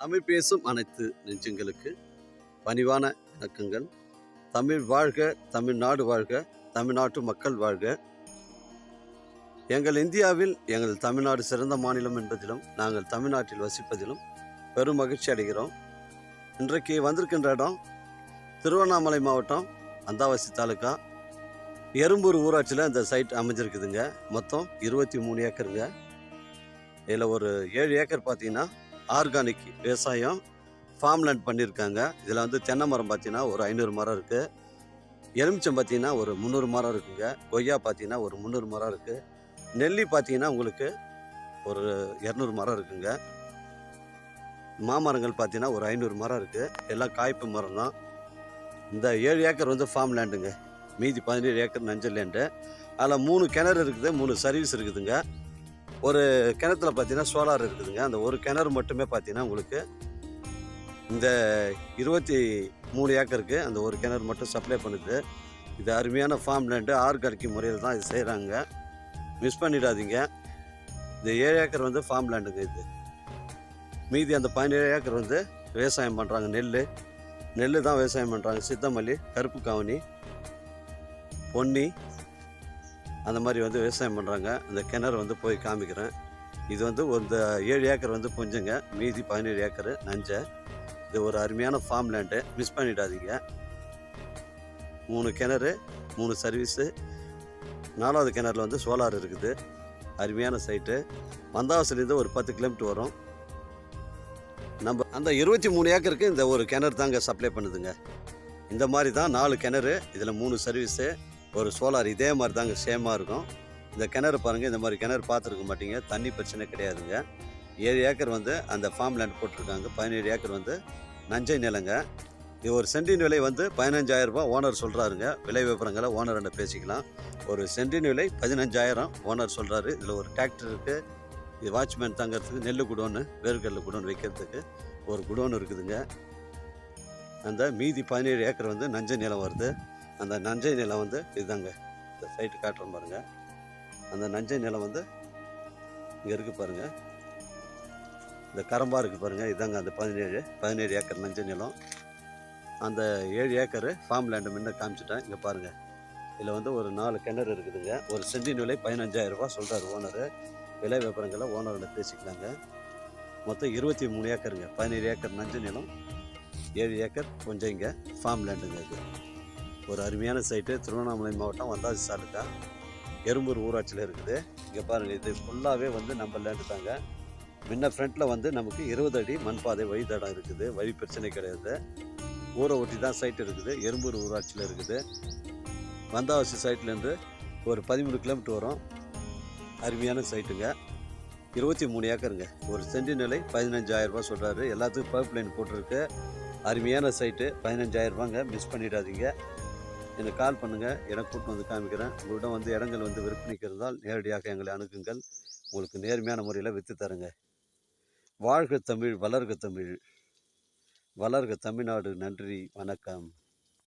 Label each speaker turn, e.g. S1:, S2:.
S1: தமிழ் பேசும் அனைத்து நெஞ்சங்களுக்கு பணிவான வணக்கங்கள். தமிழ் வாழ்க தமிழ்நாடு வாழ்க தமிழ்நாட்டு மக்கள் வாழ்க. எங்கள் இந்தியாவில் எங்கள் தமிழ்நாடு சிறந்த மாநிலம் என்பதிலும் நாங்கள் தமிழ்நாட்டில் வசிப்பதிலும் பெரும் மகிழ்ச்சி அடைகிறோம். இன்றைக்கு வந்திருக்கின்ற இடம் திருவண்ணாமலை மாவட்டம் அந்தாவாசி தாலுக்கா எறும்பூர் ஊராட்சியில் இந்த சைட் அமைஞ்சிருக்குதுங்க. மொத்தம் இருபத்தி மூணு ஏக்கருங்க. இதில் ஒரு ஏழு ஏக்கர் பார்த்தீங்கன்னா ஆர்கானிக் விவசாயம் ஃபார்ம்லேண்ட் பண்ணியிருக்காங்க. இதில் வந்து தென்னை மரம் பார்த்தீங்கன்னா ஒரு ஐநூறு மரம் இருக்குது எலுமிச்சம் பார்த்தீங்கன்னா ஒரு முந்நூறு மரம் இருக்குங்க. கொய்யா பார்த்தீங்கன்னா ஒரு முந்நூறு மரம் இருக்குது நெல்லி பார்த்தீங்கன்னா உங்களுக்கு ஒரு இரநூறு மரம் இருக்குங்க. மாமரங்கள் பார்த்தீங்கன்னா ஒரு ஐநூறு மரம் இருக்குது எல்லாம் காய்ப்பு மரம் தான். இந்த ஏழு ஏக்கர் வந்து ஃபார்ம் லேண்டுங்க மீதி பதினேழு ஏக்கர் நஞ்சல் லேண்டு அதில் மூணு கிணறு இருக்குது மூணு சர்வீஸ் இருக்குதுங்க. ஒரு கிணத்துல பார்த்தீங்கன்னா சோலார் இருக்குதுங்க. அந்த ஒரு கிணறு மட்டுமே பார்த்தீங்கன்னா உங்களுக்கு இந்த இருபத்தி மூணு ஏக்கருக்கு அந்த ஒரு கிணறு மட்டும் சப்ளை பண்ணுது. இது அருமையான ஃபார்ம் லேண்டு ஆர்கானிக் முறையில் தான் இது செய்கிறாங்க மிஸ் பண்ணிடாதீங்க. இந்த ஏழு ஏக்கர் வந்து ஃபார்ம் லேண்டுங்க இது. மீதி அந்த பதினேழு ஏக்கர் வந்து விவசாயம் பண்ணுறாங்க நெல் நெல் தான் விவசாயம் பண்ணுறாங்க சித்தமல்லி கருப்பு காவனி பொன்னி அந்த மாதிரி வந்து விவசாயம் பண்ணுறாங்க அந்த கிணறு வந்து போய் காமிக்கிறேன். இது வந்து இந்த ஏழு ஏக்கர் வந்து புஞ்சங்க. மீதி பதினேழு ஏக்கர் நஞ்சை. இது ஒரு அருமையான ஃபார்ம் லேண்டு மிஸ் பண்ணிடாதீங்க. மூணு கிணறு மூணு சர்வீஸு நாலாவது கிணறுல வந்து சோலார் இருக்குது. அருமையான சைட்டு மந்தாவாசிலேருந்து ஒரு பத்து கிலோமீட்டர் வரும். நம்ம அந்த இருபத்தி மூணு ஏக்கருக்கு இந்த ஒரு கிணறு தாங்க சப்ளை பண்ணுதுங்க. இந்த மாதிரி தான் நாலு கிணறு இதில் மூணு சர்வீஸு ஒரு சோலார் இதே மாதிரி தாங்க சேமாக இருக்கும். இந்த கிணறு பாருங்கள் இந்த மாதிரி கிணறு பார்த்துருக்க மாட்டீங்க. தண்ணி பிரச்சனை கிடையாதுங்க. ஏழு ஏக்கர் வந்து அந்த ஃபார்ம் லேண்ட் போட்டிருக்காங்க. பதினேழு ஏக்கர் வந்து நஞ்சை நிலங்க. இது ஒரு சென்டின் விலை வந்து பதினஞ்சாயிரரூபா ஓனர் சொல்கிறாருங்க விலை விவரங்களை ஓனர் பேசிக்கலாம். ஒரு சென்டின் விலை பதினஞ்சாயிரம் ஓனர் சொல்கிறாரு இதில் ஒரு டிராக்டர் இருக்குது இது வாட்ச்மேன் தங்கிறதுக்கு நெல் குடோன்னு வேர்க்கடலை குடோன் வைக்கிறதுக்கு ஒரு குடோன் இருக்குதுங்க. அந்த மீதி பதினேழு ஏக்கர் வந்து நஞ்சை நிலம் வருது. அந்த நஞ்சை நிலம் வந்து இதுதாங்க. இந்த சைட்டு காட்டுறோம் பாருங்கள் அந்த நஞ்சை நிலம் வந்து இங்கே இருக்குது பாருங்க. இந்த கரம்பா இருக்குது பாருங்க. இதாங்க அந்த பதினேழு பதினேழு ஏக்கர் நஞ்சை நிலம். அந்த ஏழு ஏக்கரு ஃபார்ம் லேண்டு முன்ன காமிச்சிட்டேன். இங்கே பாருங்கள் இதில் வந்து ஒரு நாலு கிணறு இருக்குதுங்க. ஒரு சென்டின் விலை பதினஞ்சாயிரரூபா சொல்கிறார் ஓனரு. விலை விவரங்களை ஓனரோட பேசிக்கலாங்க. மொத்தம் இருபத்தி மூணு ஏக்கருங்க. பதினேழு ஏக்கர் நஞ்சு நிலம் ஏழு ஏக்கர் கொஞ்சம் இங்கே ஃபார்ம் லேண்டுங்க இது. ஒரு அருமையான சைட்டு திருவண்ணாமலை மாவட்டம் வந்தாசி தாலுக்கா எறும்பூர் ஊராட்சியில் இருக்குது. இங்கே பாருங்கள் இது ஃபுல்லாகவே வந்து நம்ம லேண்டு தாங்க. முன்ன ஃப்ரண்ட்டில் வந்து நமக்கு இருபது அடி மண்பாதை வழித்தடம் இருக்குது. வழி பிரச்சனை கிடையாது. ஊரை ஒட்டி தான் சைட் இருக்குது. எறும்பூர் ஊராட்சியில் இருக்குது. வந்தாவாசி சைட்லேருந்து ஒரு பதிமூணு கிலோமீட்டர் வரும். அருமையான சைட்டுங்க இருபத்தி மூணு ஏக்கருங்க. ஒரு சென்டி நிலை பதினஞ்சாயிரரூபா சொல்கிறாரு எல்லாத்துக்கும் பைப் லைன் போட்டிருக்கு. அருமையான சைட்டு பதினஞ்சாயிரரூபாங்க மிஸ் பண்ணிடாதீங்க. எனக்கு கால் பண்ணுங்கள் எனக்கு கூட்டு வந்து காமிக்கிறேன். உங்களிடம் வந்து இடங்கள் வந்து விற்பனைக்கு இருந்தால் நேரடியாக எங்களை அணுகுங்கள். உங்களுக்கு நேர்மையான முறையில் விற்று தருங்க. வாழ்க தமிழ் வளர்க தமிழ். வளர்க தமிழ்நாடு. நன்றி. வணக்கம்.